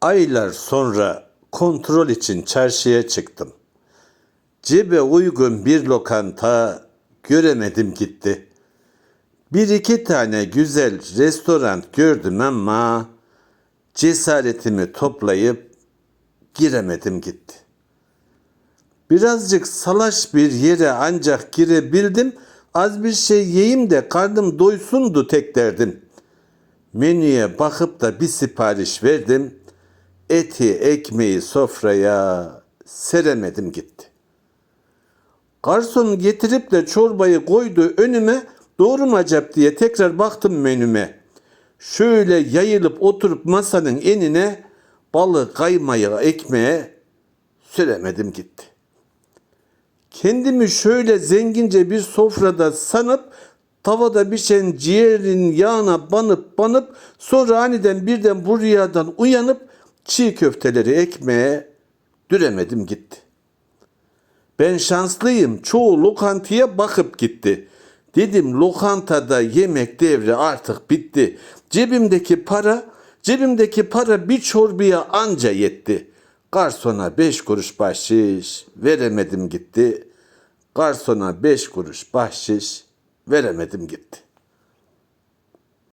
Aylar sonra kontrol için çarşıya çıktım. Cebe uygun bir lokanta göremedim gitti. Bir iki tane güzel restoran gördüm ama cesaretimi toplayıp giremedim gitti. Birazcık salaş bir yere ancak girebildim. Az bir şey yiyeyim de karnım doysundu tek derdim. Menüye bakıp da bir sipariş verdim. Eti, ekmeği sofraya seremedim gitti. Garson getirip de çorbayı koydu önüme. Doğru mu acaba diye tekrar baktım menüme. Şöyle yayılıp oturup masanın enine balı kaymayı ekmeğe süremedim gitti. Kendimi şöyle zengince bir sofrada sanıp tavada pişen ciğerin yağına banıp banıp sonra aniden birden bu rüyadan uyanıp çiğ köfteleri ekmeğe düremedim gitti. Ben şanslıyım. Çoğu lokantaya bakıp gitti. Dedim lokantada yemek devri artık bitti. Cebimdeki para, cebimdeki para bir çorbaya anca yetti. Garsona beş kuruş bahşiş veremedim gitti. Garsona beş kuruş bahşiş veremedim gitti.